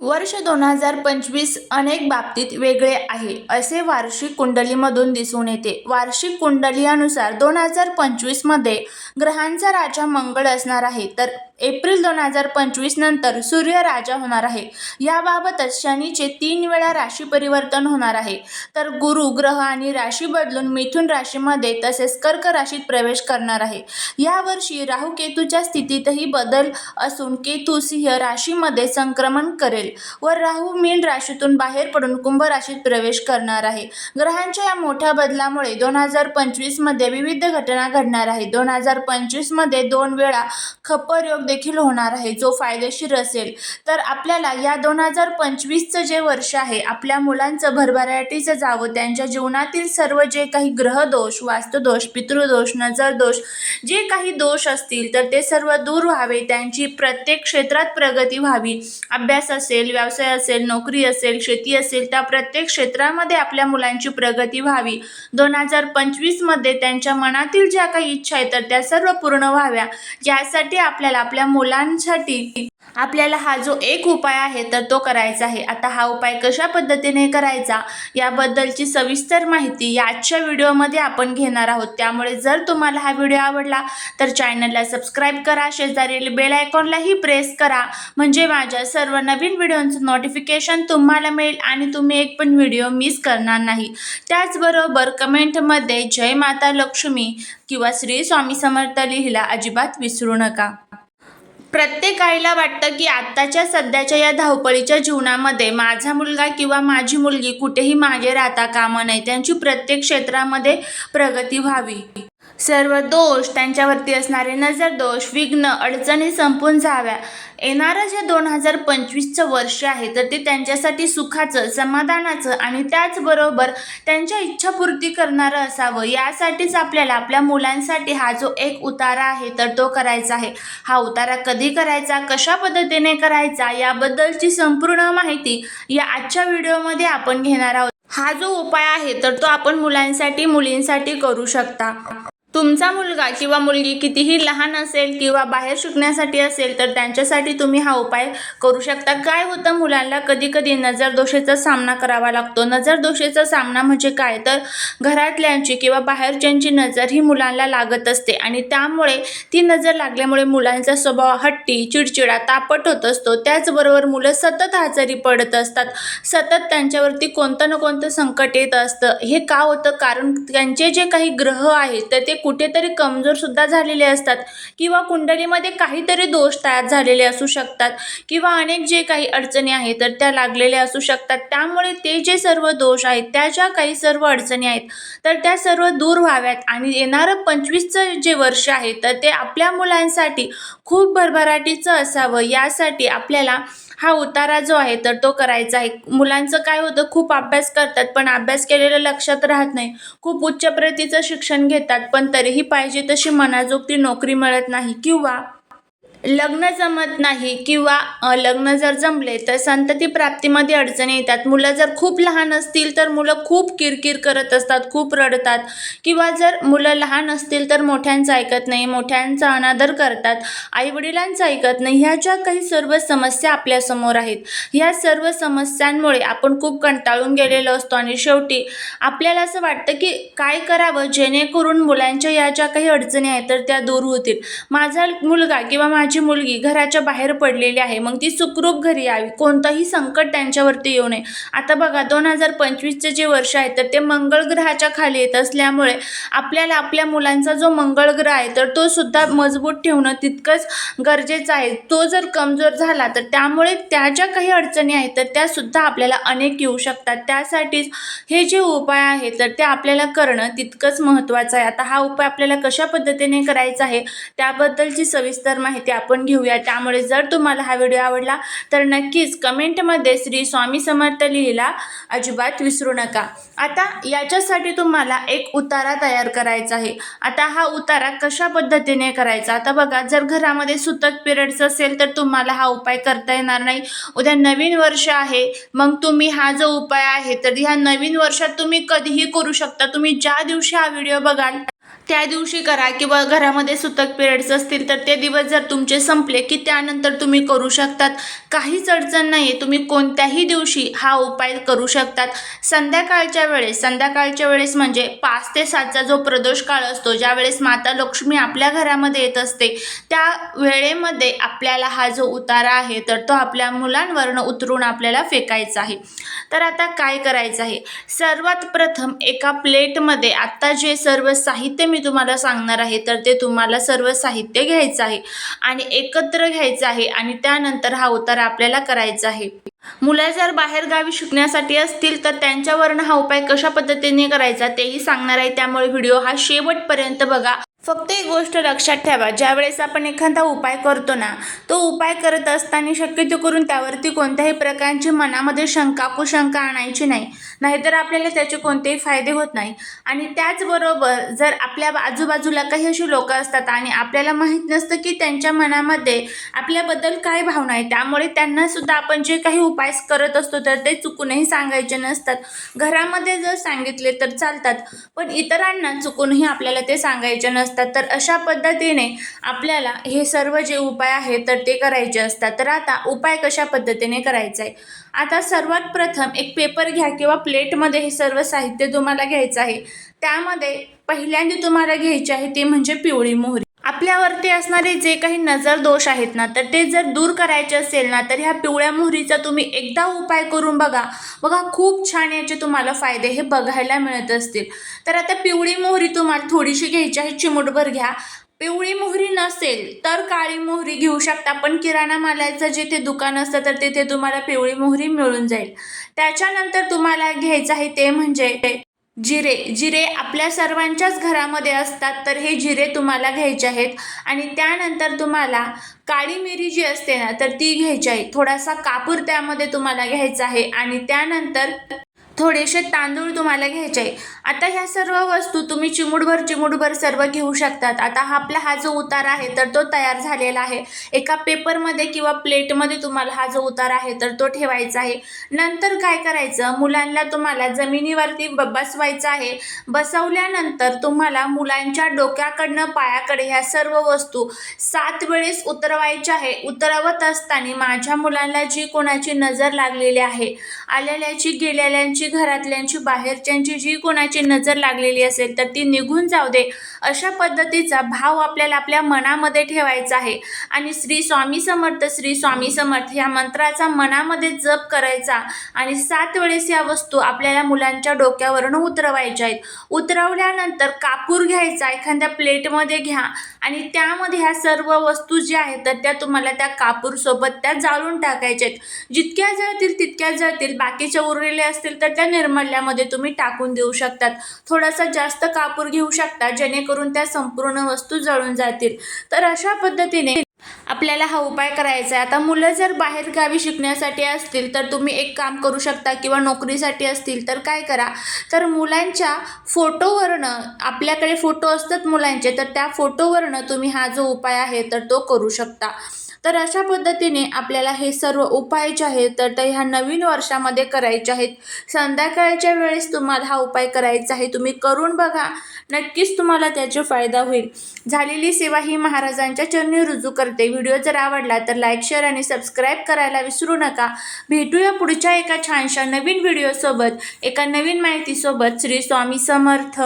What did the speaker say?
वर्ष दोन हजार पंचवीस अनेक बाबतीत वेगळे आहे असे वार्षिक कुंडलीमधून दिसून येते. वार्षिक कुंडलीनुसार दोन हजार पंचवीसमध्ये ग्रहांचा राजा मंगळ असणार आहे तर एप्रिल दोन हजार पंचवीस नंतर सूर्य राजा होणार आहे. याबाबतच शनीचे तीन वेळा राशी परिवर्तन होणार आहे. तर गुरु ग्रह आणि राशी बदलून मिथुन राशीमध्ये तसेच कर्क राशीत प्रवेश करणार आहे. यावर्षी राहू केतूच्या स्थितीतही बदल असून केतू सिंह राशीमध्ये संक्रमण करेल व राहू मीन राशीतून बाहेर पडून कुंभ राशीत प्रवेश करणार आहे. ग्रहांच्या या मोठ्या बदलामुळे दोन हजार पंचवीसमध्ये विविध घटना घडणार आहे दोन हजार पंचवीसमध्ये दोन वेळा खप्पर योग देखील होणार आहे जो फायदेशीर असेल. तर आपल्याला या दोन हजार पंचवीसचं जे वर्ष आहे आपल्या मुलांचं भरभराटीचं जावं त्यांच्या जीवनातील सर्व जे काही ग्रहदोष वास्तुदोष पितृदोष नजरदोष जे काही दोष असतील तर ते सर्व दूर व्हावे. त्यांची प्रत्येक क्षेत्रात प्रगती व्हावी. अभ्यास असेल व्यवसाय असेल नोकरी असेल शेती असेल त्या प्रत्येक क्षेत्रामध्ये आपल्या मुलांची प्रगती व्हावी. दोन हजार पंचवीसमध्ये त्यांच्या मनातील ज्या काही इच्छा आहेत तर त्या सर्व पूर्ण व्हाव्या. यासाठी आपल्याला आपल्या मुलांसाठी आपल्याला हा जो एक उपाय आहे तर तो करायचा आहे. आता हा उपाय कशा पद्धतीने करायचा याबद्दलची सविस्तर माहिती या आजच्या व्हिडिओमध्ये आपण घेणार आहोत. त्यामुळे जर तुम्हाला हा व्हिडिओ आवडला तर चॅनलला सबस्क्राईब करा शेजारील बेल आयकॉनलाही प्रेस करा. म्हणजे माझ्या सर्व नवीन व्हिडिओंचं नोटिफिकेशन तुम्हाला मिळेल आणि तुम्ही एक पण व्हिडिओ मिस करणार नाही. त्याचबरोबर कमेंटमध्ये जय माता लक्ष्मी किंवा श्री स्वामी समर्थ लिहिला अजिबात विसरू नका. प्रत्येक आईला वाटतं की आत्ताच्या सध्याच्या या धावपळीच्या जीवनामध्ये माझा मुलगा किंवा माझी मुलगी कुठेही मागे राहता कामा नये. त्यांची प्रत्येक क्षेत्रामध्ये प्रगती व्हावी. सर्व दोष त्यांच्यावरती असणारे नजर दोष विघ्न अडचणी संपून जाव्या. येणारं जे दोन हजार पंचवीसचं वर्ष आहे तर ते त्यांच्यासाठी सुखाचं समाधानाचं आणि त्याचबरोबर त्यांच्या इच्छापूर्ती करणारं असावं. यासाठीच आपल्याला आपल्या मुलांसाठी हा जो एक उतारा आहे तर तो करायचा आहे. हा उतारा कधी करायचा कशा पद्धतीने करायचा याबद्दलची संपूर्ण माहिती या आजच्या व्हिडिओमध्ये आपण घेणार आहोत. हा जो उपाय आहे तर तो आपण मुलांसाठी मुलींसाठी करू शकता. तुमचा मुलगा किंवा मुलगी कितीही लहान असेल किंवा बाहेर शिकण्यासाठी असेल तर त्यांच्यासाठी तुम्ही हा उपाय करू शकता. काय होतं मुलांना कधी कधी नजरदोषेचा सामना करावा लागतो. नजरदोषेचा सामना म्हणजे काय? तर घरातल्यांची किंवा बाहेरच्यांची नजर ही मुलांना लागत असते आणि त्यामुळे ती नजर लागल्यामुळे मुलांचा स्वभाव हट्टी चिडचिडा तापट होत असतो. त्याचबरोबर मुलं सतत आजारी पडत असतात. सतत त्यांच्यावरती कोणतं ना कोणतं संकट येत असतं. हे का होतं? कारण त्यांचे जे काही ग्रह आहेत तर ते कुठेतरी कमजोर सुद्धा झालेले असतात किंवा कुंडलीमध्ये काहीतरी दोष तयार झालेले असू शकतात किंवा अनेक जे काही अडचणी आहेत तर त्या लागलेल्या असू शकतात. त्यामुळे ते जे सर्व दोष आहेत त्या ज्या काही सर्व अडचणी आहेत तर त्या सर्व दूर व्हाव्यात आणि येणारं पंचवीसचं जे वर्ष आहे तर ते आपल्या मुलांसाठी खूप भरभराटीचं असावं. यासाठी आपल्याला हा उतारा जो आहे तर तो करायचा आहे. मुलांचं काय होतं खूप अभ्यास करतात पण अभ्यास केलेलं लक्षात राहत नाही. खूप उच्च प्रतीचं शिक्षण घेतात पण तरीही पाहिजे तशी मनाजोगती नोकरी मिळत नाही. किंवा लग्न जमत नाही किंवा लग्न जर जमले तर संतती प्राप्तीमध्ये अडचणी येतात. मुलं जर खूप लहान असतील तर मुलं खूप किरकिर करत असतात खूप रडतात. किंवा जर मुलं लहान असतील तर मोठ्यांचं ऐकत नाही मोठ्यांचा अनादर करतात आईवडिलांचं ऐकत नाही. ह्या ज्या काही सर्व समस्या आपल्यासमोर आहेत ह्या सर्व समस्यांमुळे आपण खूप कंटाळून गेलेलो असतो. आणि शेवटी आपल्याला असं वाटतं की काय करावं? जेणेकरून मुलांच्या या ज्या काही अडचणी आहेत तर त्या दूर होतील. माझा मुलगा किंवा माझी मुलगी घराच्या बाहेर पडलेली आहे. मग ती सुखरूप घरी यावी. कोणतंही संकट त्यांच्यावरती येऊ नये. आता बघा दोन हजार पंचवीसचे जे वर्ष आहे तर ते मंगळ ग्रहाच्या खाली येत असल्यामुळे आपल्याला आपल्या मुलांचा जो मंगळ ग्रह आहे तर तो सुद्धा मजबूत ठेवणं तितकंच गरजेचं आहे. तो जर कमजोर झाला तर त्यामुळे त्या ज्या काही अडचणी आहेत तर त्या सुद्धा आपल्याला अनेक येऊ शकतात. त्यासाठीच हे जे उपाय आहे तर ते आपल्याला करणं तितकंच महत्त्वाचं आहे. आता हा उपाय आपल्याला कशा पद्धतीने करायचा आहे त्याबद्दलची सविस्तर माहिती आपण घेऊया. त्यामुळे जर तुम्हाला हा व्हिडिओ आवडला तर नक्कीच कमेंटमध्ये श्री स्वामी समर्थ लिहिला. अजिबात विसरू नका. आता याच्यासाठी तुम्हाला एक उतारा तयार करायचा आहे. आता हा उतारा कशा पद्धतीने करायचा? आता बघा जर घरामध्ये सुतक पिरियड्स असेल तर तुम्हाला हा उपाय करता येणार नाही. उद्या नवीन वर्ष आहे. मग तुम्ही हा जो उपाय आहे तर ह्या नवीन वर्षात तुम्ही कधीही करू शकता. तुम्ही ज्या दिवशी हा व्हिडिओ बघाल त्या दिवशी करा किंवा घरामध्ये सुतक पिरियड्स असतील तर ते दिवस जर तुमचे संपले की त्यानंतर तुम्ही करू शकतात. काहीच अडचण नाही आहे तुम्ही कोणत्याही दिवशी हा उपाय करू शकतात. संध्याकाळच्या वेळेस संध्याकाळच्या वेळेस म्हणजे पाच ते सातचा जो प्रदोष काळ असतो ज्यावेळेस माता लक्ष्मी आपल्या घरामध्ये येत असते त्या वेळेमध्ये आपल्याला हा जो उतारा आहे तर तो आपल्या मुलांवरनं उतरून आपल्याला फेकायचा आहे. तर आता काय करायचं आहे? सर्वात प्रथम एका प्लेटमध्ये आत्ता जे सर्व साहित्य मी तुम्हाला सांगणार आहे तर ते तुम्हाला सर्व साहित्य घ्यायचं आहे आणि एकत्र घ्यायचं आहे आणि त्यानंतर हा उतार आपल्याला करायचा आहे. मुलं जर बाहेर गावी शिकण्यासाठी असतील तर त्यांच्यावरनं हा उपाय कशा पद्धतीने करायचा तेही सांगणार आहे. त्यामुळे व्हिडिओ हा शेवटपर्यंत बघा. फक्त एक गोष्ट लक्षात ठेवा ज्यावेळेस आपण एखादा उपाय करतो ना तो उपाय करत असताना शक्यतो करून त्यावरती कोणत्याही प्रकारची मनामध्ये शंका कुशंका आणायची नाही. नाहीतर आपल्याला त्याचे कोणतेही फायदे होत नाही. आणि त्याचबरोबर जर आपल्या आजूबाजूला काही अशी लोकं असतात आणि आपल्याला माहीत नसतं की त्यांच्या मनामध्ये आपल्याबद्दल काय भावना आहे त्यामुळे त्यांनासुद्धा आपण जे काही उपाय करत असतो तर ते चुकूनही सांगायचे नसतात. घरामध्ये जर सांगितले तर चालतात पण इतरांना चुकूनही आपल्याला ते सांगायचे नसतात. असतात. तर अशा पद्धतीने आपल्याला हे सर्व जे उपाय आहेत तर ते करायचे असतात. तर आता उपाय कशा पद्धतीने करायचा? आहे आता सर्वात प्रथम एक पेपर घ्या किंवा प्लेटमध्ये हे सर्व साहित्य तुम्हाला घ्यायचं आहे. त्यामध्ये पहिल्यांदा तुम्हाला घ्यायचे आहे ते म्हणजे पिवळी मोहरी. आपल्यावरती असणारे जे काही नजर दोष आहेत ना तर ते जर दूर करायचे असेल ना तर ह्या पिवळ्या मोहरीचा तुम्ही एकदा उपाय करून बघा. बघा खूप छान याचे तुम्हाला फायदे हे बघायला मिळत असतील. तर आता पिवळी मोहरी तुम्हाला थोडीशी घ्यायची आहे चिमूटभर घ्या. पिवळी मोहरी नसेल तर काळी मोहरी घेऊ शकता. पण किराणा मालाचं जिथे दुकान असतं तर तिथे तुम्हाला पिवळी मोहरी मिळून जाईल. त्याच्यानंतर तुम्हाला घ्यायचं आहे ते म्हणजे जिरे जिरे आपल्या सर्वांच्याच घरामध्ये असतात तर हे जिरे तुम्हाला घ्यायचे आहेत. आणि त्यानंतर तुम्हाला काळी मिरी जी असते ना तर ती घ्यायची आहे. थोडासा कापूर त्यामध्ये तुम्हाला घ्यायचा आहे. आणि त्यानंतर थोडेसे तांदूळ तुम्हाला घ्यायचे आहे. आता ह्या सर्व वस्तू तुम्ही चिमुडभर चिमुडभर सर्व घेऊ शकतात. आता हा आपला हा जो उतार आहे तर तो तयार झालेला आहे. एका पेपरमध्ये किंवा प्लेटमध्ये तुम्हाला हा जो उतार आहे तर तो ठेवायचा आहे. नंतर काय करायचं? मुलांना तुम्हाला जमिनीवरती ब बसवायचं आहे. बसवल्यानंतर तुम्हाला मुलांच्या डोक्याकडनं पायाकडे ह्या सर्व वस्तू सात वेळेस उतरवायच्या आहे. उतरवत असताना माझ्या मुलांना जी कोणाची नजर लागलेली आहे आलेल्याची गेलेल्यांची घरातल्यांची बाहेरच्यांची जी कोणाची नजर लागलेली असेल तर ती निघून जाऊ दे. अशा पद्धतीचा भाव आपल्याला आपल्या मनामध्ये ठेवायचा आहे. आणि श्री स्वामी समर्थ श्री स्वामी समर्थ ह्या मंत्राचा मनामध्ये जप करायचा. आणि सात वेळेस या वस्तू आपल्याला मुलांच्या डोक्यावरून उतरवायच्या आहेत. उतरवल्यानंतर कापूर घ्यायचा एखाद्या प्लेटमध्ये घ्या. आणि त्यामध्ये ह्या सर्व वस्तू ज्या आहेत तर त्या तुम्हाला त्या कापूरसोबत त्या जाळून टाकायच्या आहेत. जितक्या जळतील तितक्या जळतील. बाकीच्या उरलेल्या असतील तर त्या निर्मल्यामध्ये तुम्ही टाकून देऊ शकतात. थोडासा जास्त कापूर घेऊ शकता जेणेकरून त्या संपूर्ण वस्तू जळून जातील. तर अशा पद्धतीने आपल्याला हा उपाय करायचा आहे. आता मुलं जर बाहेर गावी शिकण्यासाठी असतील तर तुम्ही एक काम करू शकता किंवा नोकरीसाठी असतील तर काय करा? तर मुलांच्या फोटोवरनं आपल्याकडे फोटो असतात मुलांचे तर त्या फोटोवरनं तुम्ही हा जो उपाय आहे तर तो करू शकता. तर अशा पद्धतीने आपल्याला हे सर्व उपाय जे आहेत तर ते ह्या नवीन वर्षामध्ये करायचे आहेत. संध्याकाळच्या वेळेस तुम्हाला हा उपाय करायचा आहे तुम्ही करून बघा. नक्कीच तुम्हाला त्याचा फायदा होईल. झालेली सेवा ही महाराजांच्या चरणी रुजू करते. व्हिडिओ जर आवडला तर लाईक शेअर आणि सबस्क्राईब करायला विसरू नका. भेटूया पुढच्या एका छानशा नवीन व्हिडिओसोबत एका नवीन माहितीसोबत. श्री स्वामी समर्थ.